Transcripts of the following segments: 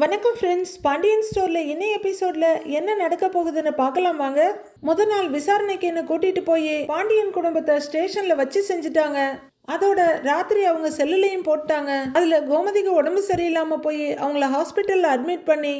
வணக்கம் ஃப்ரெண்ட்ஸ் பாண்டியன் ஸ்டோரில் இன்னை எபிசோடில் என்ன நடக்க போகுதுன்னு பார்க்கலாம் வாங்க. முத நாள் விசாரணைக்கு என்ன கூட்டிட்டு போய் பாண்டியன் குடும்பத்தை ஸ்டேஷனில் வச்சு செஞ்சுட்டாங்க. அதோட ராத்திரி அவங்க செல்லுலையும் போட்டாங்க. அதில் கோமதிக்கு உடம்பு சரியில்லாமல் போய் அவங்கள ஹாஸ்பிட்டலில் அட்மிட் பண்ணி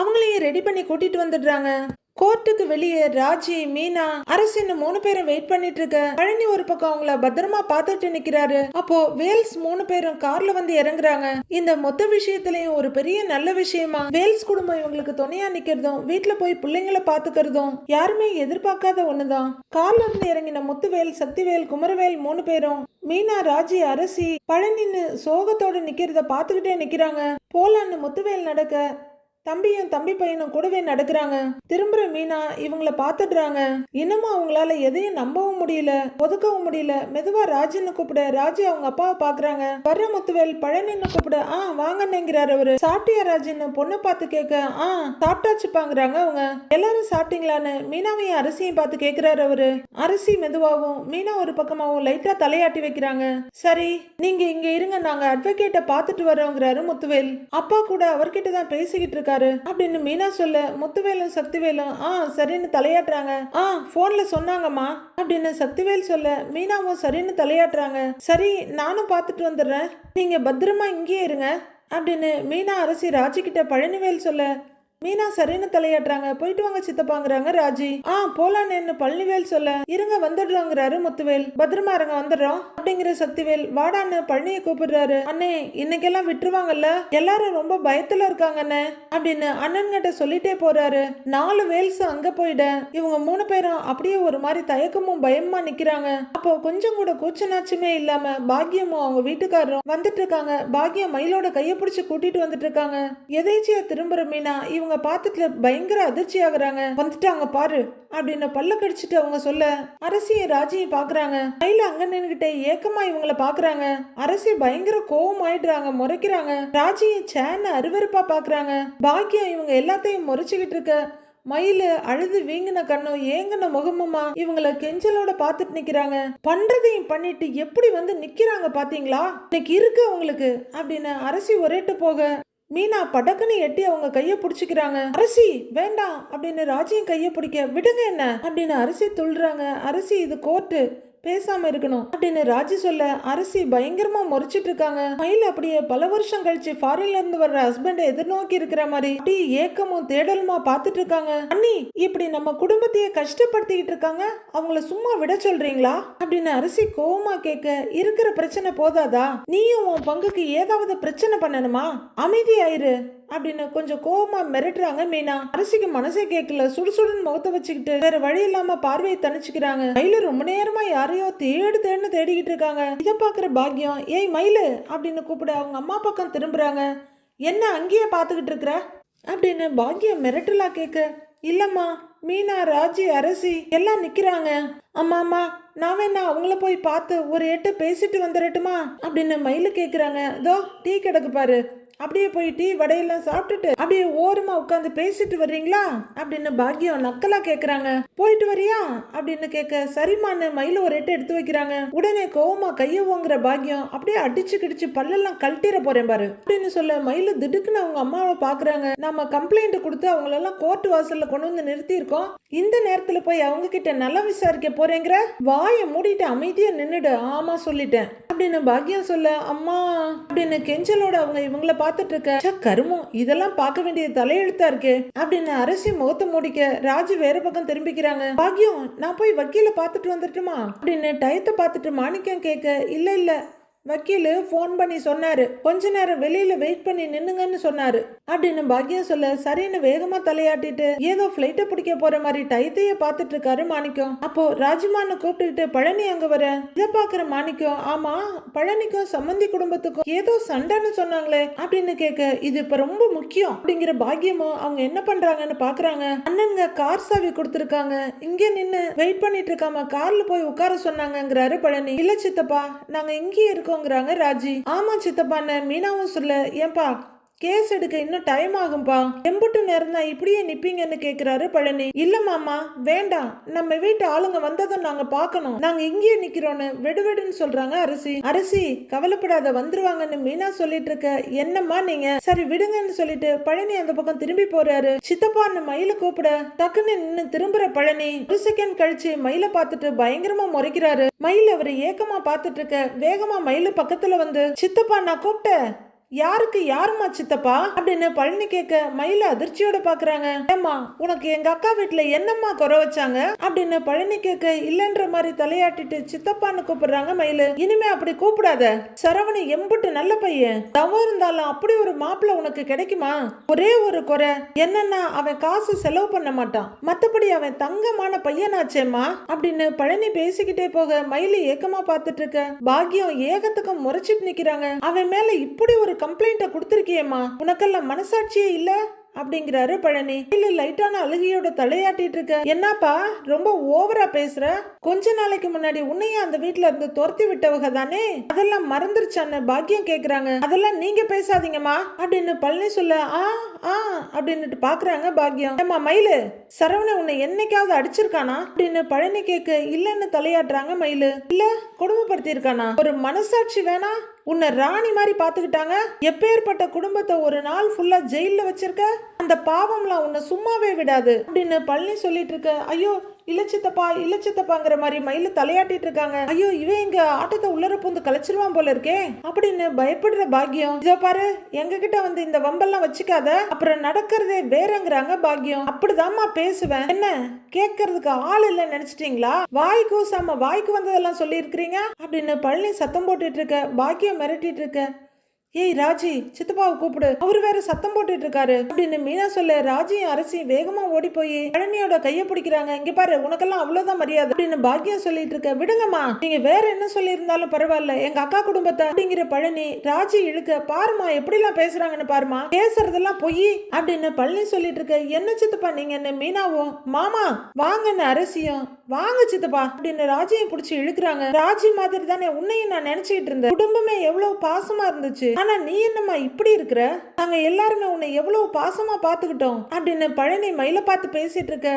அவங்களையும் ரெடி பண்ணி கூட்டிட்டு வந்துடுறாங்க. கோர்ட்டுக்கு வெளியே ராஜி மீனா அரசின்னு மூணு பேரும் வெயிட் பண்ணிட்டு இருக்க. பழனி ஒரு பக்கம் அவங்கள பத்திரமா பார்த்துட்டு நிக்கிறாரு. அப்போ வேல்ஸ் மூணு பேரும் கார்ல வந்து இறங்குறாங்க. இந்த மொத்த விஷயத்திலயும் ஒரு பெரிய நல்ல விஷயமா வேல்ஸ் குடும்பம் இவங்களுக்கு துணையா நிக்கிறதும் வீட்டுல போய் பிள்ளைங்களை பாத்துக்கிறதும் யாருமே எதிர்பார்க்காத ஒண்ணுதான். கார்ல இருந்து இறங்கின முத்துவேல் சக்திவேல் குமரவேல் மூணு பேரும் மீனா ராஜி அரசி பழனின்னு சோகத்தோட நிக்கிறத பாத்துக்கிட்டே நிக்கிறாங்க. போலான்னு முத்துவேல் நடக்க தம்பியும் தம்பி பையனும் கூடவே நடக்கிறாங்க திரும்புற மீனா இவங்கள பாத்துடுறாங்க இன்னமும் அவங்களால எதையும் நம்பவும் முடியல ஒதுக்கவும் முடியல. மெதுவா ராஜன்னு கூப்பிட ராஜு அவங்க அப்பாவை பாக்குறாங்க வர்ற முத்துவேல் பழனின்னு கூப்பிட ஆ வாங்கன்னுங்கிறாரு அவரு. சாப்பிட்டியா ராஜன்னு பொண்ணு பார்த்து கேட்க ஆ சாப்பிட்டாச்சுப்பாங்கிறாங்க அவங்க. எல்லாரும் சாப்பிட்டீங்களான்னு மீனாவையும் அரிசியும் பார்த்து கேக்குறாரு அவரு. அரிசி மெதுவாகவும் மீனா ஒரு பக்கமாகவும் லைட்டா தலையாட்டி வைக்கிறாங்க. சரி நீங்க இங்க இருங்க நாங்க அட்வொகேட்டை பார்த்துட்டு வரோங்கிறாரு முத்துவேல். அப்பா கூட அவர்கிட்ட தான் பேசிக்கிட்டு இருக்காரு. அப்படின்னு மீனா சொல்ல முத்துவேலும் சக்திவேலும் ஆ சரின்னு தலையாட்டுறாங்க. ஆ போன்ல சொன்னாங்கம்மா. அப்படின்னு சக்திவேல் சொல்ல மீனாவும் சரின்னு தலையாட்டுறாங்க. சரி நானும் பார்த்துட்டு வந்துடுறேன். நீங்க பத்திரமா இங்கேயே இருங்க. அப்படின்னு மீனா அரசி ராஜிக்கிட்ட பழனிவேல் சொல்ல மீனா சரின்னு தலையாட்டுறாங்க. போயிட்டு வாங்க சித்தப்பாங்கிறாங்க ராஜி ஆ போலான்னு பழனிவேல் சொல்ல. இருங்க வந்துடுறோங்கிறாரு முத்துவேல். பத்திரமா இருங்க வந்துடுறோம். அப்படிங்கிற சக்திவேல் வாடான்னு பழனியை கூப்பிடுறாரு. அண்ணே இன்னைக்கெல்லாம் விட்டுருவாங்கல்ல? எல்லாரும் ரொம்ப பயத்துல இருக்காங்கண்ணே அப்படின்னு அண்ணன் கிட்ட சொல்லிட்டே போறாரு. நாலு வேல்ஸ் அங்க போயிட. இவங்க மூணு பேரும் அப்படியே ஒரு மாதிரி தயக்கமும் பயமா நிக்கிறாங்க. அப்போ கொஞ்சம் கூட கூச்சனாச்சுமே இல்லாம பாக்கியமும் அவங்க வீட்டுக்காரரும் வந்துட்டு இருக்காங்க. பாக்கியம் மயிலோட கையை பிடிச்சு கூட்டிட்டு வந்துட்டு இருக்காங்க. எதேச்சியா திரும்புற மீனா இவங்க பார்த்துட்டு பயங்கர அதிர்ச்சி ஆகுறாங்க. வந்துட்டாங்க பாரு அப்படின்னு பல்ல கடிச்சிட்டு அவங்க சொல்ல அரசியும் ராஜியும் பாக்குறாங்க. கையில அங்க நின்னுகிட்டே ஏக்கமா இவங்கள பாக்குறாங்க. அரசி பயங்கர கோவம் ஆயிடுறாங்க முறைக்கிறாங்க. ராஜியும் சேன அருவருப்பா பாக்குறாங்க. பாக்கியம் இவங்க எல்லாத்தையும் முறைச்சுக்கிட்டு இருக்க. மயிலு அழுது வீங்கின கண்ணும் ஏங்கின முகமுமா இவங்கள கெஞ்சலோட பாத்துட்டு நிக்கிறாங்க. பண்றதையும் பண்ணிட்டு எப்படி வந்து நிக்கிறாங்க பாத்தீங்களா? இன்னைக்கு இருக்கு அவங்களுக்கு அப்படின்னு அரசி ஒரேட்டு போக மீனா படக்குன்னு எட்டி அவங்க கையை பிடிச்சிக்கிறாங்க. அரசி வேண்டாம். அப்படின்னு ராஜியும் கையை பிடிக்க விடுங்க என்ன? அப்படின்னு அரிசி துள்ளுறாங்க. அரிசி இது கோர்ட்டு. பேசாம இருக்கணும். அப்படின்னு ராஜி சொல்ல அரசி பயங்கரமா முறைச்சிட்டு இருக்காங்க. மயில் அப்படியே பல வருஷம் கழிச்சு ஃபாரின்ல இருந்து வர்ற ஹஸ்பண்டை எதிர்நோக்கி இருக்கிற மாதிரி அப்படியே ஏக்கமும் தேடலுமா பாத்துட்டு இருக்காங்க. அண்ணி இப்படி நம்ம குடும்பத்தையே கஷ்டப்படுத்திக்கிட்டு இருக்காங்க. அவங்கள சும்மா விட சொல்றீங்களா? அப்படின்னு அரிசி கோவமா கேட்க இருக்கிற பிரச்சனை போதாதா? நீயும் உன் பங்குக்கு ஏதாவது பிரச்சனை பண்ணணுமா? அமைதியாயிரு. அப்படின்னு கொஞ்சம் கோவமா மிரட்டுறாங்க மீனா. அரசிக்கு மனசே கேட்கல. சுடுசுடுன்னு முகத்தை வச்சுக்கிட்டு வேற வழி இல்லாம பார்வையை தணிச்சுக்கிறாங்க. மயிலு ரொம்ப நேரமா யாரையோ தேடு தேடுன்னு தேடிக்கிட்டு இருக்காங்க. இதை பாக்குற பாக்கியம் ஏய் மயிலு அப்படின்னு கூப்பிட அவங்க அம்மா பக்கம் திரும்புறாங்க. என்ன அங்கேயே பார்த்துக்கிட்டு இருக்கிற? அப்படின்னு பாக்கியம் மிரட்டலா கேட்க இல்லம்மா மீனா ராஜி அரசி எல்லாம் நிக்கிறாங்க. அம்மா அம்மா நான் வேணா அவங்கள போய் பார்த்து ஒரு எட்டு பேசிட்டு வந்துடட்டுமா அப்படின்னு மயிலு கேக்குறாங்க. இதோ டீ கிடக்கு பாரு. அப்படியே போயிட்டு டீ வடையெல்லாம் சாப்பிட்டுட்டு அப்படியே ஓரமா உட்காந்து பேசிட்டு வர்றீங்களா? அப்படின்னு பாக்கியம் நக்கலா கேக்குறாங்க. போயிட்டு வரியா? அப்படின்னு கேட்க சரிமான்னு மயில ஒரு எட்டு எடுத்து வைக்கிறாங்க. உடனே கோவமா கைய ஓங்குற பாக்கியம் அப்படியே அடிச்சு கிடிச்சு பல்லெல்லாம் கழட்டிட போறேன் பாரு அப்படின்னு சொல்ல மயில திடுக்குன்னு அவங்க அம்மாவை பாக்குறாங்க. நம்ம கம்ப்ளைண்ட் கொடுத்து அவங்களெல்லாம் கோர்ட் வாசல்ல கொண்டு வந்து நிறுத்தி இருக்கோம் இந்த நேரத்துல போய் அவங்க கிட்ட நல்லா விசாரிக்க போறேங்கிற? வாயை மூடிட்டு அமைதியா நின்னுடு ஆமா சொல்லிட்டேன். அப்படின்னு பாக்கியம் சொல்ல அம்மா அப்படின்னு கெஞ்சலோட அவங்க இவங்கள பார்த்துட்டு இருக்க ச்சே, கருமம் இதெல்லாம் பார்க்க வேண்டிய தலையெழுத்தா இருக்கு. அப்படின்னு அரசி முகத்தை மூடிக்க ராஜு வேற பக்கம் திரும்பிக்கிறாங்க. பாக்கியம் நான் போய் வக்கீல பார்த்துட்டு வந்துட்டுமா? அப்படின்னு டயத்தை பார்த்துட்டு மாணிக்கம் கேட்க இல்ல இல்ல வக்கீலு ஃபோன் பண்ணி சொன்னாரு. கொஞ்ச நேரம் வெளியில வெயிட் பண்ணி நின்னுங்கன்னு சொன்னாரு. அப்படின்னு பாக்கியம் சொல்ல சரின்னு வேகமா தலையாட்டிட்டு ஏதோ ஃபிளைட்டை பிடிக்க போற மாதிரி டைத்தையே பார்த்துட்டு இருக்காரு மாணிக்கம். அப்போ ராஜ்மான்னு கூப்பிட்டுக்கிட்டு பழனி அங்க வர? இதை பாக்குற மாணிக்கம். ஆமா பழனிக்கும் சம்மந்தி குடும்பத்துக்கும் ஏதோ சண்டைன்னு சொன்னாங்களே அப்படின்னு கேட்க இது இப்ப ரொம்ப முக்கியம். அப்படிங்கிற பாக்கியமும் அவங்க என்ன பண்றாங்கன்னு பாக்குறாங்க. அண்ணனுங்க கார் சாவி கொடுத்துருக்காங்க. இங்கே நின்னு வெயிட் பண்ணிட்டு இருக்காம கார்ல போய் உட்கார சொன்னாங்கங்கிறாரு பழனி. இல்ல சித்தப்பா நாங்க இங்கேயே இருக்கோங்கிறாங்க ராஜி. ஆமா சித்தப்பான்னு மீனாவும் சொல்ல ஏன்பா கேஸ் எடுக்க இன்னும் டைம் ஆகும்பா? எம்புட்டு நேரம் தான் இப்படியே நிப்பீங்கன்னு கேக்குறாரு பழனி. இல்ல மாமா வேண்டாம். நம்ம வீட்டு ஆளுங்க வந்ததும் நாங்க பார்க்கணும். நாங்க இங்கேயே நிக்கிறோன்னு வெடுவெடுன்னு சொல்றாங்க அரிசி. அரிசி கவலைப்படாத வந்துருவாங்கன்னு மீனா சொல்லிட்டு இருக்க என்னம்மா நீங்க? சரி விடுங்கன்னு சொல்லிட்டு பழனி அந்த பக்கம் திரும்பி போறாரு. சித்தப்பான்னு மயில கூப்பிட டக்குன்னு நின்னு திரும்புற பழனி ஒரு செகண்ட் கழிச்சு மயில பார்த்துட்டு பயங்கரமா முறைக்கிறாரு. மயில் அவரை ஏக்கமா பார்த்துட்டு இருக்க. வேகமா மயில பக்கத்துல வந்து சித்தப்பா நான் கூப்பிட்ட யாருக்கு யாரும்மா சித்தப்பா? அப்படின்னு பழனி கேட்க மயில அதிர்ச்சியோட பாக்குறாங்க. ஏம்மா உனக்கு எங்க அக்கா வீட்டுல என்னம்மா குறை வச்சாங்க? அப்படின்னு பழனி கேட்க இல்லன்ற மாதிரி தலையாட்டிட்டு சித்தப்பான்னு கூப்பிடுறாங்க மயிலு. இனிமே அப்படி கூப்பிடாத. சரவணி எம்புட்டு நல்ல பையன். தவம் இருந்தாலும் அப்படி ஒரு மாப்பிள்ளை உனக்கு கிடைக்குமா? ஒரே ஒரு குறை. என்னன்னா அவன் காசு செலவு பண்ண மாட்டான். மத்தபடி அவன் தங்கமான பையனாச்சேம்மா? அப்படின்னு பழனி பேசிக்கிட்டே போக மயிலு ஏக்கமா பார்த்துட்டு இருக்க. பாக்கியம் ஏகத்துக்கும் முறைச்சிட்டு நிக்கிறாங்க. அவன் மேல இப்படி ஒரு கம்ப்ளைண்ட்டை கொடுத்துருக்கியேம்மா. உனக்கெல்லாம் மனசாட்சியே இல்லை? அப்படிங்கிறாரு பழனி. இல்ல லைட்டான அழுகையோட தலையாட்டிட்டு இருக்க. என்னப்பா ரொம்ப ஓவரா பேசுற? கொஞ்ச நாளைக்கு முன்னாடி உன்னையே அந்த வீட்டுல இருந்து துரத்தி விட்டவங்க தானே? அதெல்லாம் மறந்துருச்சான்னு பாக்கியம் கேக்குறாங்க. அதெல்லாம் நீங்க பேசாதீங்கம்மா அப்படின்னு பழனி சொல்ல ஆ ஆ அப்படின்னுட்டு பாக்குறாங்க பாக்கியம். ஏம்மா மயிலு சரவண உன்னை என்னைக்காவது அடிச்சிருக்கானா? அப்படின்னு பழனி கேக்கு. இல்லன்னு தலையாட்டுறாங்க மயிலு. இல்ல கொடுமைப்படுத்தி இருக்கானா ஒரு மனசாட்சி வேணா உன்னை ராணி மாதிரி பார்த்துக்கிட்டாங்க? எப்பேற்பட்ட குடும்பத்தை ஒரு நாள் ஃபுல்லா ஜெயிலில் வச்சிருக்க? அந்த பாவம்லாம் உன்னை சும்மாவே விடாது. அப்படின்னு பழனி சொல்லிட்டு இருக்க. ஐயோ இளச்சித்தப்பா இளச்சித்தப்பாங்கிற மாதிரி மயில தலையாட்டிட்டு இருக்காங்க. ஐயோ இவன் இங்க ஆட்டத்தை உள்ளர பூந்து கலைச்சிருவான் போல இருக்கே. அப்படின்னு பயப்படுற பாக்கியம் இதோ பாரு எங்க கிட்ட வந்து இந்த வம்பெல்லாம் வச்சுக்காத. அப்புறம் நடக்கிறதே வேறங்கிறாங்க பாக்கியம் அப்படிதாம்மா பேசுவேன். என்ன? கேட்கறதுக்கு ஆள் இல்லை நினைச்சிட்டீங்களா? வாய் கூசாம வாய்க்கு வந்ததெல்லாம் சொல்லி இருக்கிறீங்க அப்படின்னு பழனி சத்தம் போட்டுட்டு இருக்க பாக்கியம் மிரட்டிட்டு இருக்க. ஏய் ராஜி சித்தப்பாவை கூப்பிடு. அவரு வேற சத்தம் போட்டுட்டு இருக்காரு அப்படின்னு மீனா சொல்ல ராஜியும் அரசியும் வேகமா ஓடி போய் பழனியோட கைய பிடிக்கிறாங்க. இங்க பாரு உனக்கெல்லாம் அவ்வளவுதான் மரியாதை. அப்படின்னு பாக்கியம் சொல்லிட்டு இருக்க விடுங்கம்மா நீங்க வேற என்ன சொல்லி இருந்தாலும் பரவாயில்ல. எங்க அக்கா குடும்பத்தை அப்படிங்கிற பழனி ராஜி இழுக்க பாருமா எப்படி எல்லாம் பேசுறாங்கன்னு பாருமா பேசுறதெல்லாம் பொய். அப்படின்னு பழனி சொல்லிட்டு இருக்க என்ன சித்தப்பா நீங்க என்ன மீனாவும் மாமா வாங்கன்னு அரசியும். வாங்க சித்தப்பா. அப்படின்னு ராஜியை பிடிச்சி இழுக்கிறாங்க. ராஜி மாதிரி தானே உன்னையும் நான் நினைச்சிட்டு இருந்தேன். குடும்பமே எவ்வளவு பாசமா இருந்துச்சு. ஆனா நீ என்னம்மா இப்படி இருக்கிற? நாங்க எல்லாருமே உன்னை எவ்வளவு பாசமா பாத்துக்கிட்டோம் அப்படின்னு பழனி மயில பார்த்து பேசிட்டு இருக்க.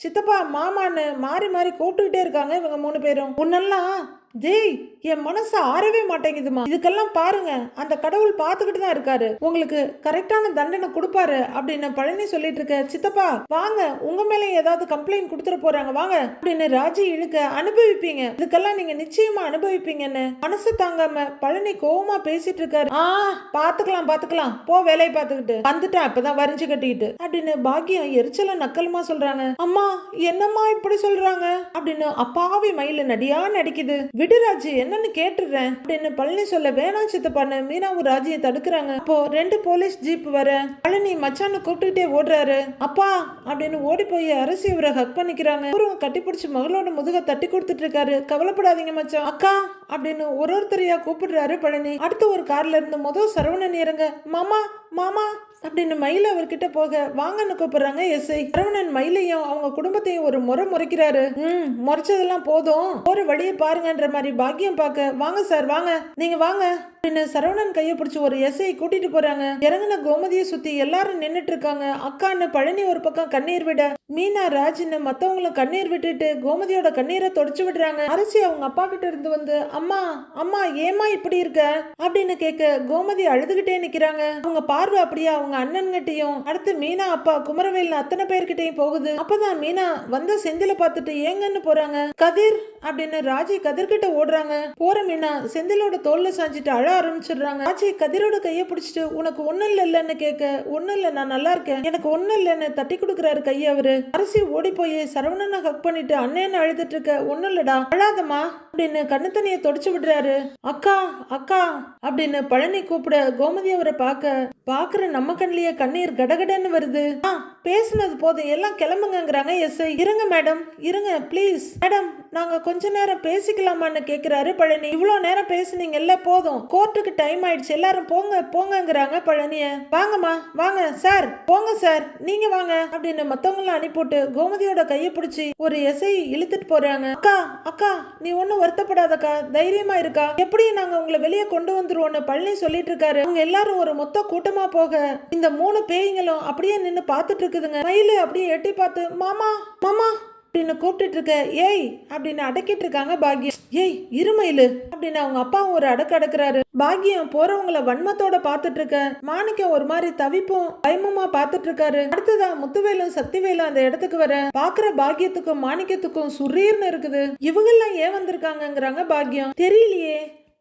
சித்தப்பா மாமான்னு மாறி மாறி கூப்பிட்டுக்கிட்டே இருக்காங்க இவங்க மூணு பேரும். உன்னெல்லாம் ஜெய் என் மனசு ஆறவே மாட்டேங்குதுமா இதுக்கெல்லாம் பாருங்க. அந்த கடவுள் பார்த்துக்கிட்டு தான் இருக்காரு. உங்களுக்கு கரெக்டான தண்டனை கொடுப்பாரு அப்படின்னு பழனி சொல்லிட்டு இருக்க சித்தப்பா வாங்க. உங்க மேல ஏதாவது கம்ப்ளைண்ட் கொடுத்துட போறாங்க. வாங்க. அப்படின்னு ராஜி இழுக்க அனுபவிப்பீங்க. இதுக்கெல்லாம் நீங்க நிச்சயமா அனுபவிப்பீங்கன்னு. மனசு தாங்காம பழனி கோவமா பேசிட்டு இருக்காரு. ஆ பாத்துக்கலாம் பாத்துக்கலாம். போ வேலையை பார்த்துக்கிட்டு. வந்துட்டேன். அப்பதான் வரைஞ்சு கட்டிக்கிட்டு. அப்படின்னு பாக்கியம் எரிச்சல நக்கலுமா சொல்றாங்க. அம்மா என்னம்மா இப்படி சொல்றாங்க? அப்படின்னு அப்பாவி மயில நடியா நடிக்குது. விடுராஜு என்னன்னு கேட்டுடுறேன் அப்படின்னு பழனி சொல்ல வேணாம் சித்தப்பான்னு மீனாவும் ராஜியை தடுக்கிறாங்க. அப்போ ரெண்டு போலீஸ் ஜீப் வர பழனி மச்சான்னு கூப்பிட்டுக்கிட்டே ஓடுறாரு. அப்பா அப்படின்னு ஓடி போய் அரசி இவரை ஹக் பண்ணிக்கிறாங்க. கட்டி பிடிச்சி மகளோட முதுக தட்டி கொடுத்துட்டு இருக்காரு. கவலைப்படாதீங்க மச்சான். அக்கா அப்படின்னு ஒரு ஒருத்தரையா கூப்பிடுறாரு பழனி. அடுத்து ஒரு கார்ல இருந்து முதல் சரவணன் இறங்க மாமா மாமா அப்படின்னு மயில அவர்கிட்ட போக வாங்கன்னு கூப்பிடுறாங்க எஸ்ஐ சரவணன் மயிலையும் அவங்க குடும்பத்தையும் ஒரு முறை முறைக்கிறாரு. ம் முறைச்சதெல்லாம் போதும். ஒரு வழியை பாருங்கன்ற மாதிரி பாக்கியம் பார்க்க வாங்க சார் வாங்க. நீங்க வாங்க. அப்படின்னு சரவணன் கையை பிடிச்சி ஒரு எஸ்ஐ கூட்டிட்டு போறாங்க. இறங்குன கோமதியை சுத்தி எல்லாரும் நின்னுட்டு இருக்காங்க அக்கான்னு பழனி ஒரு பக்கம் கண்ணீர் விட மீனா ராஜ்னு மத்தவங்களும் கண்ணீர் விட்டுட்டு கோமதியோட கண்ணீரை தொடச்சு விடுறாங்க. அரசி அவங்க அப்பா கிட்ட இருந்து வந்து அம்மா அம்மா ஏமா இப்படி இருக்க? அப்படின்னு கேட்க கோமதி அழுதுகிட்டே நிக்கிறாங்க. அவங்க பார்வை அப்படியே அவங்க அண்ணன்கிட்டயும் அடுத்து மீனா அப்பா குமரவேல் அத்தனை பேர்கிட்டயும் போகுது. அப்பதான் மீனா வந்த செந்தில பார்த்துட்டு ஏங்கன்னு போறாங்க. கதிர் அப்படின்னு ராஜி கதிர்கிட்ட ஓடுறாங்க. போற மீனா. செந்திலோட தோல்ல சாஞ்சிட்டு அழ ஆரம்பிச்சிடுறாங்க. ராஜி கதிரோட கைய பிடிச்சிட்டு உனக்கு ஒண்ணும் இல்ல இல்லன்னு கேட்க ஒண்ணும் இல்ல நான் நல்லா இருக்கேன். எனக்கு ஒண்ணும் இல்லன்னு தட்டி கொடுக்குறாரு கைய அவரு. அரசி ஓடி போய் சரவணனை ஹக் பண்ணிட்டு அண்ணன் அழுதுட்டு இருக்க ஒண்ணும் இல்லடா அழாதம்மா அப்படின்னு கண்ணு தண்ணியை தொடச்சு விடுறாரு. அக்கா அக்கா அப்படின்னு பழனி கூப்பிட கோமதி அவரை பார்க்க பாக்குற நம்ம கண்ணிலேயே கண்ணீர் கடகடன்னு வருது. ஆ பேசுனது போதும். எல்லாம் கிளம்புங்கிறாங்க எஸ் இருங்க மேடம். இருங்க ப்ளீஸ். மேடம் நாங்க கொஞ்ச நேரம் பேசிக்கலாமான்னு கேக்குறாரு. பழனி இவ்வளோ நேரம் பேசுனீங்கல்ல போதும். கோர்ட்டுக்கு டைம் ஆயிடுச்சு. எல்லாரும் போங்க போங்கங்கிறாங்க பழனிய. வாங்கம்மா வாங்க சார் போங்க சார். நீங்க வாங்க அப்படின்னு மத்தவங்கள அனுப்பிவிட்டு கோமதியோட கையை பிடிச்சி ஒரு எசை இழுத்துட்டு போறாங்க. அக்கா அக்கா நீ ஒன்னும் வருத்தப்படாதக்கா. தைரியமா இருக்கா? எப்படி நாங்க உங்களை வெளியே கொண்டு வந்துருவோம்னு பழனி சொல்லிட்டு இருக்காரு. அவங்க எல்லாரும் ஒரு மொத்த கூட்டமா போக இந்த மூணு பேய்களும் அப்படியே நின்னு பாத்துட்டு இருக்குதுங்க. மயிலு அப்படியே எட்டி பார்த்து மாமா மாமா அப்படின்னு கூப்பிட்டுட்டு இருக்க ஏய் அப்படின்னு அடக்கிட்டு இருக்காங்க பாக்கியம் ஏய் இருமயிலு அப்படின்னு அவங்க அப்பாவும் ஒரு அடக்கு அடக்குறாரு. பாக்கியம் போறவங்கள வன்மத்தோட பார்த்துட்டு இருக்க. மாணிக்கம் ஒரு மாதிரி தவிப்பும் பயமுமா பார்த்துட்டு இருக்காரு. அடுத்ததா முத்துவேலும் சக்திவேலும் அந்த இடத்துக்கு வர. பாக்குற பாக்கியத்துக்கும் மாணிக்கத்துக்கும் சுரீர்னு இருக்குது. இவங்கெல்லாம் ஏன் வந்திருக்காங்கங்கிறாங்க பாக்கியம் தெரியலையே.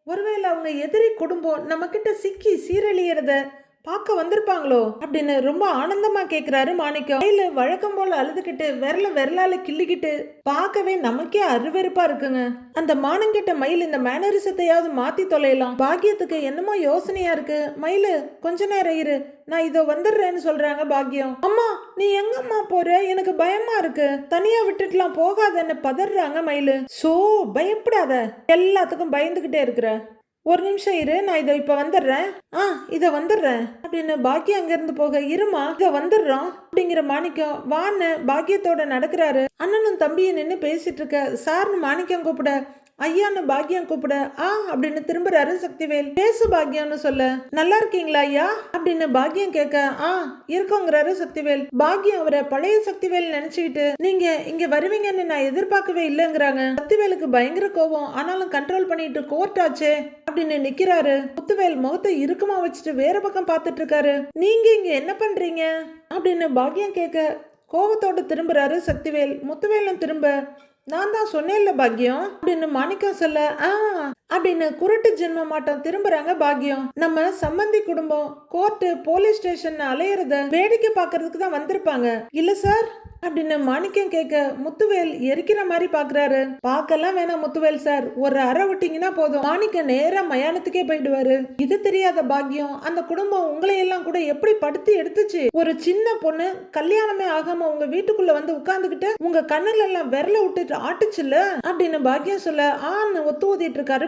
ஒருவேளை அவங்க எதிரி குடும்பம் நம்ம கிட்ட சிக்கி சீரழியறத பார்க்க வந்திருப்பாங்களோ அப்படின்னு ரொம்ப ஆனந்தமா கேக்குறாரு மாணிக்கம். கையில வழக்கம் போல அழுதுகிட்டு விரல விரலால கிள்ளிக்கிட்டு பார்க்கவே நமக்கே அருவருப்பா இருக்குங்க. அந்த மானங்கிட்ட மயில் இந்த மேனரிசத்தையாவது மாத்தி தொலையலாம். பாக்கியத்துக்கு என்னமோ யோசனையா இருக்கு. மயிலு கொஞ்ச நேரம் இரு. நான் இதோ வந்துடுறேன்னு சொல்றாங்க பாக்கியம். அம்மா நீ எங்கம்மா போற? எனக்கு பயமா இருக்கு. தனியா விட்டுட்டுலாம் போகாதன்னு பதறாங்க மயிலு. சோ பயப்படாத. எல்லாத்துக்கும் பயந்துகிட்டே இருக்கிற. ஒரு நிமிஷம் இரு நான் இதை இப்போ வந்துடுறேன். ஆ இதை வந்துடுறேன். அப்படின்னு பாக்கியம் அங்கேருந்து போக இருமா இதை வந்துடுறோம் அப்படிங்கிற மாணிக்கம் வான்னு பாக்கியத்தோட நடக்கிறாரு. அண்ணனும் தம்பியும் நின்று பேசிட்டு இருக்க சார்னு மாணிக்கம் கூப்பிட ஐயான்னு பாக்கியம் கூப்பிட. ஆ அப்படின்னு திரும்புறாரு சக்திவேல். பேசு பாக்கியம்னு சொல்ல. நல்லா இருக்கீங்களா ஐயா? அப்படின்னு பாக்கியம் கேட்க ஆ இருக்கோங்கிறாரு சக்திவேல். பாக்கியம் அவரை பழைய சக்திவேல் நினைச்சுக்கிட்டு நீங்க இங்க வருவீங்கன்னு நான் எதிர்பார்க்கவே இல்லைங்கிறாங்க. சக்திவேலுக்கு பயங்கர கோவம் ஆனாலும் கண்ட்ரோல் பண்ணிட்டு கோர்ட் ஆச்சே அப்படின்னு நிக்கிறாரு. முத்துவேல் முகத்தை இறுக்கமா வச்சுட்டு வேற பக்கம் பார்த்துட்டு இருக்காரு நீங்க இங்க என்ன பண்றீங்க? அப்படின்னு பாக்கியம் கேட்க கோவத்தோட திரும்புறாரு சக்திவேல். முத்துவேலும் திரும்ப நான் தான் சொன்னேன்ல பாக்கியம் அப்படின்னு மாணிக்கம் சொல்ல ஆ அப்படின்னு குருட்டு ஜென்ம மாட்டம் திரும்புறாங்க பாக்கியம் நம்ம சம்பந்தி குடும்பம் கோர்ட்டு போலீஸ் ஸ்டேஷன் அலையறத வேடிக்கை பார்க்கறதுக்கு தான் வந்திருப்பாங்க. இல்ல சார்? அப்படின்னு மாணிக்கம் கேட்க முத்துவேல் எரிக்கிற மாதிரி பாக்குறாரு. பார்க்கலாம் வேணாம் முத்துவேல் சார். ஒரு அரை விட்டீங்கன்னா போதும். மாணிக்க நேரா மயானத்துக்கே போயிடுவாரு. இது தெரியாத பாக்கியம் அந்த குடும்பம் உங்களை எல்லாம் கூட எப்படி படுத்து எடுத்துச்சு? ஒரு சின்ன பொண்ணு கல்யாணமே ஆகாம உங்க வீட்டுக்குள்ள வந்து உட்கார்ந்துகிட்டு உங்க கண்ணுல எல்லாம் விரல விட்டுட்டு ஆட்டுச்சுல்ல? அப்படின்னு பாக்கியம் சொல்ல ஆன்னு ஒத்து ஊதிட்டு இருக்காரு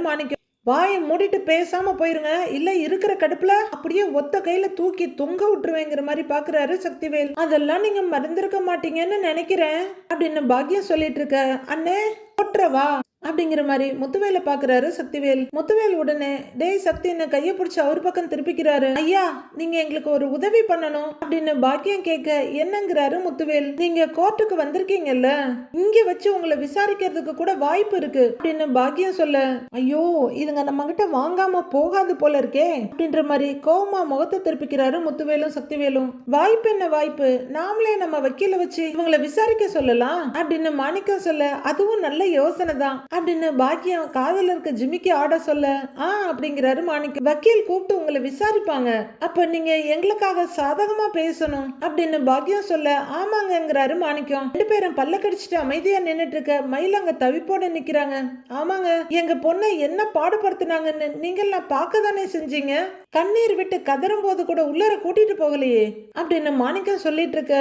வாயை மூடிட்டு பேசாம போயிருங்க. இல்ல இருக்கிற கடுப்புல அப்படியே ஒத்த கையில தூக்கி தொங்க விட்டுருவேங்கிற மாதிரி பாக்குறாரு சக்திவேல். அதெல்லாம் நீங்க மறந்திருக்க மாட்டீங்கன்னு நினைக்கிறேன் அப்படின்னு பாக்கியம் சொல்லிட்டு இருக்க. அண்ணே போட்டுறவா? அப்படிங்கிற மாதிரி முத்துவேல பாக்குறாரு சக்திவேல். முத்துவேல் உடனே டேய் சக்தின்னு கைய பிடிச்சி அவர் பக்கம் திருப்பிக்கிறாரு. ஐயா நீங்க எங்களுக்கு ஒரு உதவி பண்ணணும். அப்படின்னு பாக்கியம் கேட்க என்னங்கிறாரு முத்துவேல். நீங்க கோர்ட்டுக்கு வந்திருக்கீங்கல்ல? இங்க வச்சு உங்களை விசாரிக்கிறதுக்கு கூட வாய்ப்பு இருக்கு. அப்படின்னு பாக்கியம் சொல்ல ஐயோ இதுங்க நம்ம கிட்ட வாங்காம போகாது போல இருக்கே. அப்படின்ற மாதிரி கோவமா முகத்தை திருப்பிக்கிறாரு முத்துவேலும் சக்திவேலும். வாய்ப்பு என்ன வாய்ப்பு? நாமளே நம்ம வக்கீல வச்சு இவங்களை விசாரிக்க சொல்லலாம். அப்படின்னு மாணிக்கம் சொல்ல அதுவும் நல்ல யோசனை தான் அப்படின்னு பாக்கியம் காதல இருக்க ஜிமிக்கி ஆட சொல்ல ஆ அப்படிங்கிறாரு மாணிக்கம் வக்கீல் கூப்பிட்டு உங்களை விசாரிப்பாங்க. அப்ப நீங்க எங்களுக்காக சாதகமா பேசணும் அப்படின்னு பாக்கியம் சொல்ல. ஆமாங்கிறாரு மாணிக்கம். ரெண்டு பேரும் பல்ல கடிச்சிட்டு அமைதியா நின்னுட்டு இருக்க மயில் அங்க தவிப்போட நிக்கிறாங்க. ஆமாங்க. எங்க பொண்ணை என்ன பாடுபடுத்துனாங்கன்னு நீங்கெல்லாம் பார்க்க தானே செஞ்சீங்க? கண்ணீர் விட்டு கதறும் போது கூட உள்ளர கூட்டிட்டு போகலையே அப்படின்னு மாணிக்கம் சொல்லிட்டு இருக்க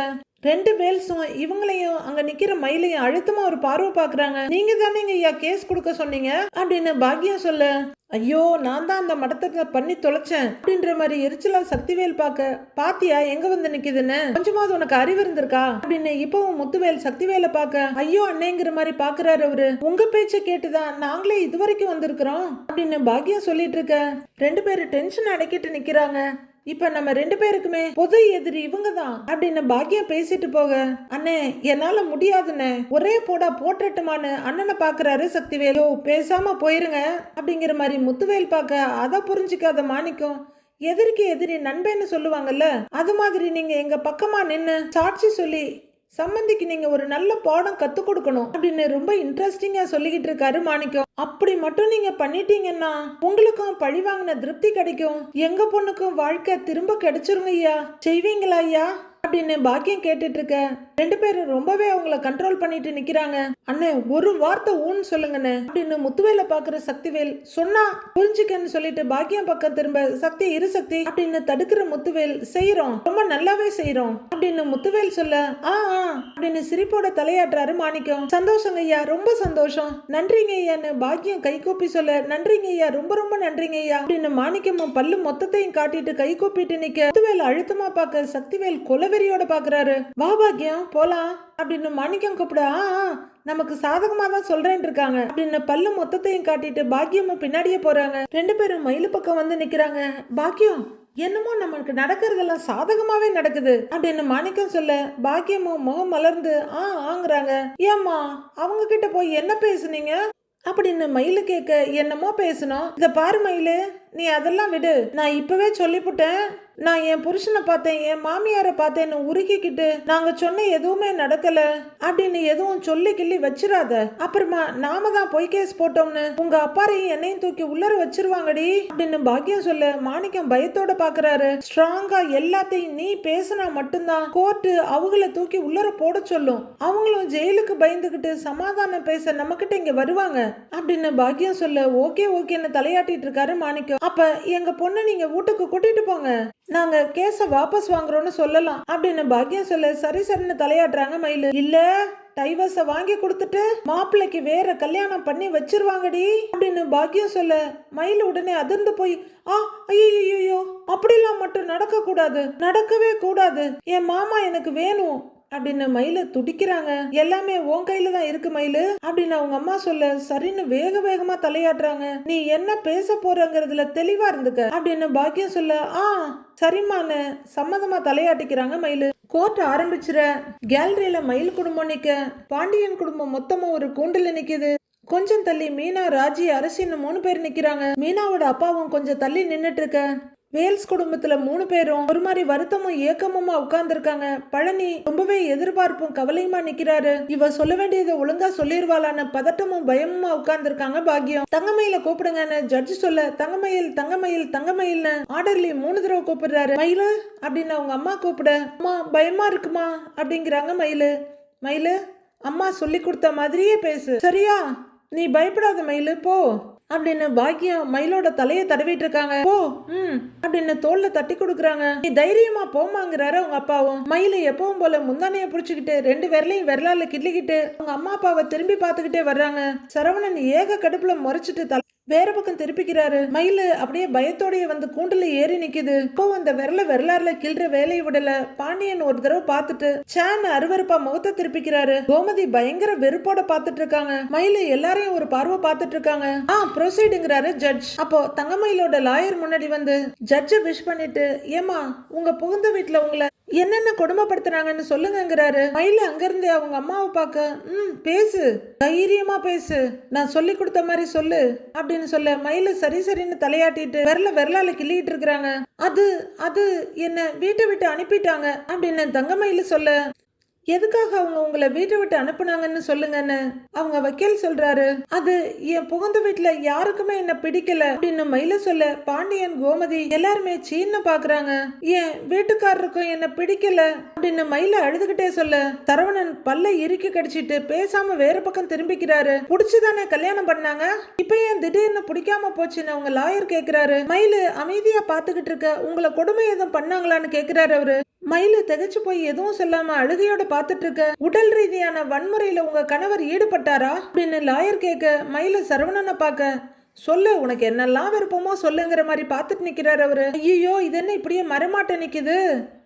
ரெண்டு மேல்ஸும் இவங்களையும் அங்க நிக்கிற மயிலையும் அழுத்தமா ஒரு பார்வை பாக்குறாங்க. நீங்க தானே ஐயா கேஸ் கொடுக்க சொன்னீங்க? அப்படின்னு பாக்யா சொல்ல ஐயோ நான் தான் அந்த மடத்தை பண்ணி தொலைச்சேன். அப்படின்ற மாதிரி எரிச்சலா சக்திவேல் பார்க்க பாத்தியா எங்க வந்து நிக்குதுன்னு? கொஞ்சமாவது உனக்கு அறிவு இருந்திருக்கா? அப்படின்னு இப்பவும் முத்துவேல் சக்திவேல பார்க்க ஐயோ அண்ணேங்கிற மாதிரி பாக்குறாரு அவரு. உங்க பேச்ச கேட்டுதான் நாங்களே இதுவரைக்கும் வந்திருக்கிறோம். அப்படின்னு பாக்யா சொல்லிட்டு இருக்க ரெண்டு பேரும் டென்ஷன் அடக்கிட்டு நிக்கிறாங்க. இப்ப நம்ம ரெண்டு பேருக்குமே பொது எதிரி இவங்க தான் அப்படின்னு பாக்கியா பேசிட்டு போக அண்ணே என்னால முடியாதுண்ணே. ஒரே போடா போட்டுட்டுமான்னு அண்ணனை பாக்குறாரு சக்திவேலு. பேசாம போயிருங்க. அப்படிங்கிற மாதிரி முத்துவேல் பார்க்க அதை புரிஞ்சுக்காத மாணிக்கம். எதிரிக்கு எதிரி நண்பேன்னு சொல்லுவாங்கல்ல அது மாதிரி நீங்க எங்க பக்கமா நின்னு சாட்சி சொல்லி சம்மந்திக்கு நீங்க ஒரு நல்ல பாடம் கத்து கொடுக்கணும் அப்படின்னு ரொம்ப இன்ட்ரெஸ்டிங்கா சொல்லிக்கிட்டு இருக்காரு மாணிக்கம். அப்படி மட்டும் நீங்க பண்ணிட்டீங்கன்னா உங்களுக்கும் பழி வாங்கின திருப்தி கிடைக்கும். எங்க பொண்ணுக்கும் வாழ்க்கை திரும்ப கிடைச்சிருங்க ஐயா. செய்வீங்களா ஐயா? அப்படின்னு பாக்கியம் கேட்டுட்டு இருக்க ரெண்டு பேரும் ரொம்பவே அவங்கள கண்ட்ரோல் பண்ணிட்டு நிக்கிறாங்க. அண்ணே ஒரு வார்த்தை ஊன்னு சொல்லுங்கண்ணே அப்படின்னு முத்துவேல பாக்குற சக்திவேல் சொன்னா புரிஞ்சுக்கன்னு சொல்லிட்டு பாக்கியம் பக்கம் திரும்ப சக்தி இரு சக்தி அப்படின்னு தடுக்கிற முத்துவேல் செய்யறோம் ரொம்ப நல்லாவே செய்யறோம் அப்படின்னு முத்துவேல் சொல்ல ஆ ஆ அப்படின்னு சிரிப்போட தலையாட்டுறாரு மாணிக்கம். சந்தோஷங்க ஐயா ரொம்ப சந்தோஷம். நன்றிங்க ஐயான்னு பாக்கியம் கை கூப்பி சொல்ல நன்றிங்க ஐயா ரொம்ப ரொம்ப நன்றிங்க ஐயா அப்படின்னு மாணிக்கமும் பல்லு மொத்தத்தையும் காட்டிட்டு கை கூப்பிட்டு நிக்க. முத்துவேல் அழுத்தமா பார்க்க சக்திவேல் வெறியோட பாக்குறாரு. வா பாக்கியம் போலாம். அப்படின்னு மாணிக்கம் கூப்பிட ஆ ஆ, நமக்கு சாதகமா தான் சொல்றேன் இருக்காங்க. அப்படின்னு பல்லு மொத்தத்தையும் காட்டிட்டு பாக்கியமும் பின்னாடியே போறாங்க. ரெண்டு பேரும் மயில் பக்கம் வந்து நிக்கிறாங்க. பாக்கியம் என்னமோ நம்மளுக்கு நடக்கிறதெல்லாம் சாதகமாவே நடக்குது. அப்படின்னு மாணிக்கம் சொல்ல பாக்கியமும் முகம் மலர்ந்து ஆ ஆங்குறாங்க. ஏம்மா அவங்க கிட்ட போய் என்ன பேசுனீங்க? அப்படின்னு மயிலு கேட்க என்னமோ பேசணும் இத பாரு மயிலு. நீ அதெல்லாம் விடு. நான் இப்பவே சொல்லிப்புட்டேன். நான் என் புருஷனை பார்த்தேன் என் மாமியாரை பார்த்தேன்னு உருகிக்கிட்டு நாங்க சொன்ன எதுவுமே நடக்கல. அப்படின்னு எதுவும் சொல்லி கிள்ளி வச்சிடாத அப்புறமா நாம தான் பொய் கேஸ் போட்டோம்னு உங்க அப்பாரையும் என்னையும் தூக்கி உள்ளர வச்சிருவாங்கடி அப்படின்னு பாக்கியம் சொல்ல மாணிக்கம் பயத்தோட பாக்குறாரு. ஸ்ட்ராங்கா எல்லாத்தையும் நீ பேசினா மட்டும்தான் கோர்ட்டு அவங்கள தூக்கி உள்ளர போட சொல்லும். அவங்களும் ஜெயிலுக்கு பயந்துகிட்டு சமாதானம் பேச நம்மக்கிட்ட இங்க வருவாங்க அப்படின்னு பாக்கியம் சொல்ல ஓகே ஓகேன்னு தலையாட்டிட்டு இருக்காரு மாணிக்கம். அப்போ எங்கள் பொண்ணை நீங்கள் வீட்டுக்கு கூட்டிகிட்டு போங்க. நாங்கள் கேஸை வாபஸ் வாங்குறோன்னு சொல்லலாம். அப்படின்னு பாக்கியம் சொல்ல சரி சரின்னு தலையாடுறாங்க மயில். இல்லை டைவர்ஸை வாங்கி கொடுத்துட்டு மாப்பிள்ளைக்கு வேற கல்யாணம் பண்ணி வச்சிருவாங்கடி. அப்படின்னு பாக்கியம் சொல்ல மயில் உடனே அதிர்ந்து போய் ஆ ஐயோ அப்படிலாம் மட்டும் நடக்க கூடாது நடக்கவே கூடாது. என் மாமா எனக்கு வேணும். அப்படின்னு மயில துடிக்கிறாங்க. எல்லாமே உன் கையில தான் இருக்கு மயிலு. அப்படின்னு அவங்க அம்மா சொல்ல சரின்னு வேக வேகமா தலையாட்டுறாங்க. நீ என்ன பேச போறங்கிறதுல தெளிவா இருந்துக்க அப்படின்னு பாக்கியம் சொல்ல ஆ சரிம்மான்னு சம்மதமா தலையாட்டிக்கிறாங்க மயிலு. கோர்ட் ஆரம்பிச்சிட கேலரியில மயில் குடும்பம் நிக்க. பாண்டியன் குடும்பம் மொத்தமா ஒரு கூண்டுல நிக்குது. கொஞ்சம் தள்ளி மீனா ராஜி அரசின்னு மூணு பேர் நிக்கிறாங்க. மீனாவோட அப்பாவும் கொஞ்சம் தள்ளி நின்னுட்டு இருக்க. வேல்ஸ் குடும்பத்துல மூணு பேரும் ஒரு மாதிரி வருத்தமும் ஏக்கமுமா உட்கார்ந்துருக்காங்க. பழனி ரொம்பவே எதிர்பார்ப்பும் கவலையுமா நிக்கிறாரு. இவ சொல்ல வேண்டியதை ஒழுங்கா சொல்லிடுவாளான பதட்டமும் பயமுமா உட்கார்ந்துருக்காங்க பாக்கியம் தங்கமயில கூப்பிடுங்கன்னு ஜட்ஜ் சொல்ல தங்கமயில் தங்கமயில் தங்கமயில்னு ஆர்டர்லி மூணு தடவை கூப்பிடுறாரு. மயிலு? அப்படின்னு அவங்க அம்மா கூப்பிட அம்மா பயமா இருக்குமா? அப்படிங்கிறாங்க மயிலு. மயிலு அம்மா சொல்லி கொடுத்த மாதிரியே பேசு. சரியா? நீ பயப்படாத மயிலு போ. அப்படின்னு பாக்கியம் மயிலோட தலையை தடவிட்டு இருக்காங்க போ. ம். அப்படின்னு தோல்ல தட்டி கொடுக்குறாங்க. நீ தைரியமா போமாங்கிறாரு அவங்க அப்பாவும். மயில எப்பவும் போல முந்தானைய புடிச்சுக்கிட்டு ரெண்டு விரலையும் விரலால கிள்ளிக்கிட்டு அவங்க அம்மா அப்பாவை திரும்பி பார்த்துக்கிட்டே வர்றாங்க. சரவணன் ஏக கடுப்புல முறைச்சிட்டு தலை வேற பக்கம் திருப்பிக்கிறாரு. மயில் அப்படியே பயத்தோடைய வந்து கூண்டுல ஏறி நிக்குது. இப்போ அந்த விரல விரலாறுல கிள்ற வேலையை விடல. பாண்டியன் ஒரு தடவை பார்த்துட்டு சேன் அருவருப்பா முகத்தை திருப்பிக்கிறாரு. கோமதி பயங்கர வெறுப்போட பார்த்துட்டு இருக்காங்க மயிலு எல்லாரையும் ஒரு பார்வை பார்த்துட்டு இருக்காங்க ஆ ப்ரொசீடுங்கிறாரு ஜட்ஜ் அப்போ தங்கமயிலோட லாயர் முன்னாடி வந்து ஜட்ஜை விஷ் பண்ணிட்டு ஏமா உங்க புகுந்த வீட்டுல உங்களை என்னென்ன கொடுமைப்படுத்துறாங்கன்னு சொல்லுங்கங்கிறாரு. மயில அங்கிருந்து அவங்க அம்மாவை பார்க்க ம் பேசு தைரியமா பேசு நான் சொல்லி கொடுத்த மாதிரி சொல்லு அப்படின்னு சொல்ல மயில சரி சரின்னு தலையாட்டிட்டு விரல விரலால கிள்ளிட்டு இருக்கிறாங்க. அது அது என்ன வீட்டை விட்டு அனுப்பிட்டாங்க அப்படின்னு தங்கமயில சொல்ல எதுக்காக அவங்க உங்களை வீட்டை விட்டு அனுப்புனாங்கன்னு சொல்லுங்கன்னு அவங்க வக்கீல் சொல்றாரு. அது என் புகுந்த வீட்டுல யாருக்குமே என்ன பிடிக்கல அப்படின்னு மயில சொல்ல பாண்டியன் கோமதி எல்லாருமே சீன்னு பாக்குறாங்க. என் வீட்டுக்காரருக்கும் என்ன பிடிக்கல அப்படின்னு மயில அழுதுகிட்டே சொல்ல சரவணன் பல்ல இறுக்கி கடிச்சிட்டு பேசாம வேற பக்கம் திரும்பிக்கிறாரு. புடிச்சுதானே கல்யாணம் பண்ணாங்க? இப்ப ஏன் திடீர்னு பிடிக்காம போச்சுன்னு அவங்க லாயர் கேக்குறாரு. மயிலு அமைதியா பாத்துக்கிட்டு இருக்க உங்களை கொடுமை எதுவும் பண்ணாங்களான்னு கேக்குறாரு அவரு. மயில திகச்சு போய் எதுவும் சொல்லாம அழுகையோட பாத்துட்டு இருக்க உடல் ரீதியான வன்முறையில உங்க கணவர் ஈடுபட்டாரா? அப்படின்னு லாயர் கேட்க மயில சரவணனை பார்க்க சொல்லு உனக்கு என்னெல்லாம் விருப்பமோ சொல்லுங்கிற மாதிரி பார்த்துட்டு நிக்கிறாரு அவரு. ஐயோ இது என்ன இப்படியே மரமாட்ட நிக்குது?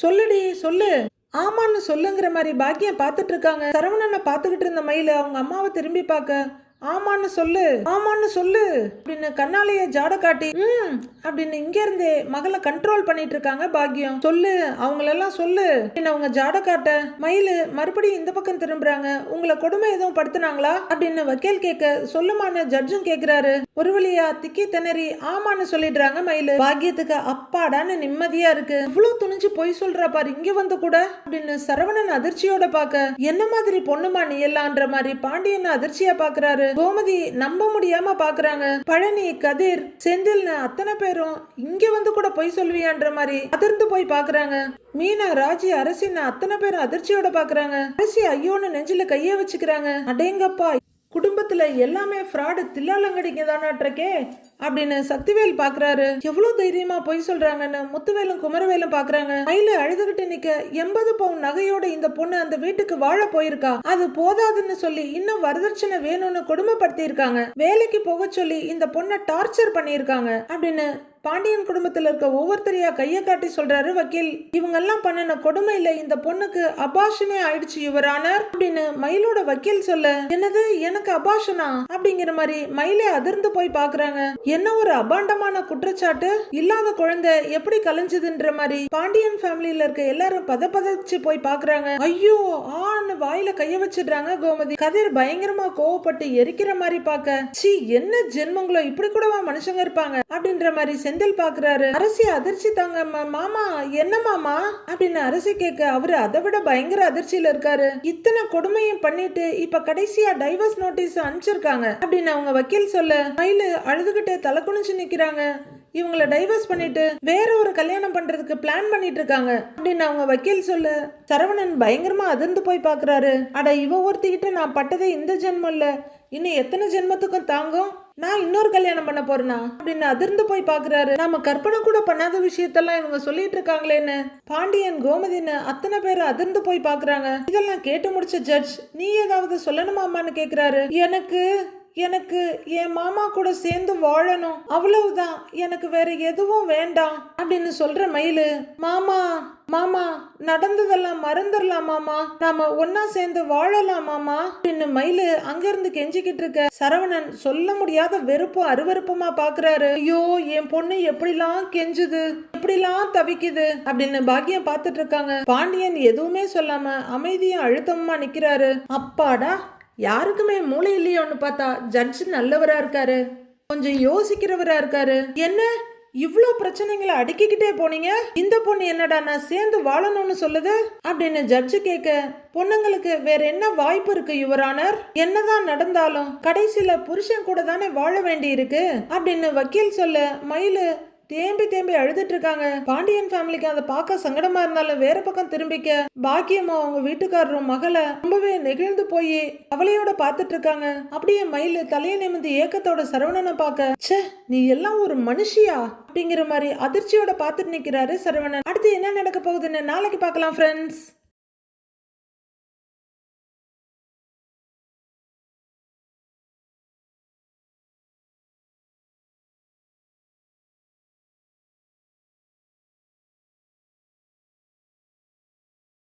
சொல்லுடி சொல்லு. ஆமான்னு சொல்லுங்கிற மாதிரி பாக்கியம் பார்த்துட்டு இருக்காங்க சரவணனை பார்த்துக்கிட்டு இருந்த மயில அவங்க அம்மாவை திரும்பி பார்க்க ஆமான்னு சொல்லு ஆமான்னு சொல்லு அப்படின்னு கண்ணாலேயே ஜாட காட்டி ம் அப்படின்னு இங்க இருந்தே மகளை கண்ட்ரோல் பண்ணிட்டு இருக்காங்க பாக்கியம் சொல்லு அவங்களெல்லாம் சொல்லு அப்படின்னு அவங்க ஜாட காட்ட மயிலு மறுபடியும் இந்த பக்கம் திரும்புறாங்க. உங்களை கொடுமை எதுவும் படுத்துனாங்களா? அப்படின்னு வக்கீல் கேட்க சொல்லுமான்னு ஜட்ஜும் கேக்குறாரு. ஒரு வழியா திக்கி திணறி ஆமான்னு சொல்லிடுறாங்க மயிலு. பாக்கியத்துக்கு அப்பாடான்னு நிம்மதியா இருக்கு. இவ்வளவு துணிஞ்சு பொய் சொல்றா பாரு இங்க வந்து கூட அப்படின்னு சரவணன் அதிர்ச்சியோட பார்க்க என்ன மாதிரி பொண்ணுமா நீ எல்லான்ற மாதிரி பாண்டியன் அதிர்ச்சியா பாக்குறாரு. கோமதி நம்ப முடியாம பாக்குறாங்க. பழனி கதிர் செந்தில்னு அத்தனை பேரும் இங்க வந்து கூட பொய் சொல்வியான்ற மாதிரி அதிர்ந்து போய் பாக்குறாங்க. மீனா ராஜி அரசின்னு அத்தனை பேரும் அதிர்ச்சியோட பாக்குறாங்க. அரசி ஐயோன்னு நெஞ்சில கைய வச்சுக்கிறாங்க. அடேங்கப்பா குடும்பத்துல எல்லாமே ஃப்ராடு தில்லாலங்கடிங்க தானாட்ருக்கே அப்படின்னு சக்திவேல் பாக்குறாரு. எவ்வளவு தைரியமா பொய் சொல்றாங்கன்னு முத்துவேலும் குமரவேலும் பாக்குறாங்க. கையில் அழுதுகிட்டு நிக்க எண்பது பவுன் நகையோட இந்த பொண்ணு அந்த வீட்டுக்கு வாழ போயிருக்கா. அது போதாதுன்னு சொல்லி இன்னும் வரதட்சணை வேணும்னு கொடுமைப்படுத்தி இருக்காங்க வேலைக்கு போக சொல்லி இந்த பொண்ணை டார்ச்சர் பண்ணியிருக்காங்க அப்படின்னு பாண்டியன் குடும்பத்துல இருக்க ஒவ்வொருத்தரையா கையை காட்டி சொல்றாரு வக்கீல் இவங்கெல்லாம் பண்ணின கொடுமையில இந்த பொண்ணுக்கு அபாஷனே ஆயிடுச்சு. யுவரானர் அப்படின்னு மயிலோட வக்கீல் சொல்ல என்னது? எனக்கு அபாஷனா? அப்படிங்கிற மாதிரி மயிலே அதிர்ந்து போய் பாக்குறாங்க. என்ன ஒரு அபாண்டமான குற்றச்சாட்டு? இல்லாத குழந்தை எப்படி கலைஞ்சதுன்ற மாதிரி பாண்டியன் ஃபேமிலியில இருக்க எல்லாரும் பத பதச்சு போய் பாக்குறாங்க. ஐயோ ஆன்னு வாயில கைய வச்சிடுறாங்க கோமதி. கதிர் பயங்கரமா கோவப்பட்டு எரிக்கிற மாதிரி பார்க்க சி என்ன ஜென்மங்களோ? இப்படி கூடவா மனுஷங்க இருப்பாங்க? அப்படின்ற மாதிரி செந்தில் பாக்குறாரு. அரசி அதிர்ச்சி தாங்க மாமா என்ன மாமா? அப்படின்னு அரசி கேட்க அவரு அதை விட பயங்கர அதிர்ச்சியில இருக்காரு. இத்தனை கொடுமையும் பண்ணிட்டு இப்ப கடைசியா டைவர்ஸ் நோட்டீஸ் அனுப்பிச்சிருக்காங்க. அப்படின்னு அவங்க வக்கீல் சொல்ல மயிலு அழுதுகிட்டு தலை குனிஞ்சு நிக்கிறாங்க. இவங்கள டைவர்ஸ் பண்ணிட்டு வேற ஒரு கல்யாணம் பண்றதுக்கு பிளான் பண்ணிட்டு இருக்காங்க. அப்படின்னு அவங்க வக்கீல் சொல்ல சரவணன் பயங்கரமா அதிர்ந்து போய் பாக்குறாரு. அட இவ ஒருத்திக்கிட்ட நான் பட்டதே இந்த ஜென்மம் இல்ல. இன்னும் எத்தனை ஜென்மத்துக்கும் தாங்கும்? நான் இன்னொரு கல்யாணம் பண்ண போறேனா? அப்படின்னு அதிர்ந்து போய் பாக்குறாரு. நாம கற்பனை கூட பண்ணாத விஷயத்தெல்லாம் இவங்க சொல்லிட்டு இருக்காங்களேன்னு. பாண்டியன் கோமதின்னு அத்தனை பேர் அதிர்ந்து போய் பாக்குறாங்க. இதெல்லாம் கேட்டு முடிச்ச ஜட்ஜ் நீ ஏதாவது சொல்லணுமாமான்னு கேக்குறாரு. எனக்கு எனக்கு என் மாமா கூட சேர்ந்து வாழணும். அவ்வளவுதான். எனக்கு வேற எதுவும் வேண்டாம். அப்படின்னு சொல்ற மயிலு மாமா மாமா நடந்ததெல்லாம் மறந்துடலாம் மாமா நாம ஒன்னா சேர்ந்து வாழலாம் மாமா அப்படின்னு மயிலு அங்கிருந்து கெஞ்சிக்கிட்டு இருக்க சரவணன் சொல்ல முடியாத வெறுப்பும் அருவருப்புமா பாக்குறாரு. ஐயோ என் பொண்ணு எப்படிலாம் கெஞ்சுது? எப்படிலாம் தவிக்குது? அப்படின்னு பாக்கியம் பார்த்துட்டு இருக்காங்க. பாண்டியன் எதுவுமே சொல்லாம அமைதியும் அழுத்தமா நிக்கிறாரு. அப்பாடா யாருக்குமே மூளை இல்லையோன்னு பார்த்தா ஜட்ஜ் நல்லவரா இருக்காரு. கொஞ்சம் யோசிக்கிறவரா இருக்காரு. என்ன? இவ்வளோ பிரச்சனைகளை அடுக்கிக்கிட்டே போனீங்க? இந்த பொண்ணு என்னடா நான் சேர்ந்து வாழணும்னு சொல்லுது? அப்படின்னு ஜட்ஜு கேட்க பொண்ணுங்களுக்கு வேற என்ன வாய்ப்பு இருக்கு யுவரானர் என்னதான் நடந்தாலும் கடைசியில புருஷன் கூட தானே வாழ வேண்டி இருக்கு அப்படின்னு வக்கீல் சொல்ல மயிலு தேம்பி தேம்பி அழுதுட்டு இருக்காங்க. பாண்டியன் ஃபேமிலிக்கு அதை பார்க்க சங்கடமா இருந்தாலும் வேற பக்கம் திரும்பிக்க பாக்கியமா அவங்க வீட்டுக்காரரும் மகளை ரொம்பவே நெகிழ்ந்து போய் அவளையோட பார்த்துட்டு இருக்காங்க. அப்படியே மயிலு தலையை நிமிந்து ஏக்கத்தோட சரவணனை பார்க்க ச்சே நீ எல்லாம் ஒரு மனுஷியா? அப்படிங்கிற மாதிரி அதிர்ச்சியோட பார்த்துட்டு நிக்கிறாரு சரவணன். அடுத்து என்ன நடக்க போகுதுன்னு நாளைக்கு பார்க்கலாம் ஃப்ரெண்ட்ஸ்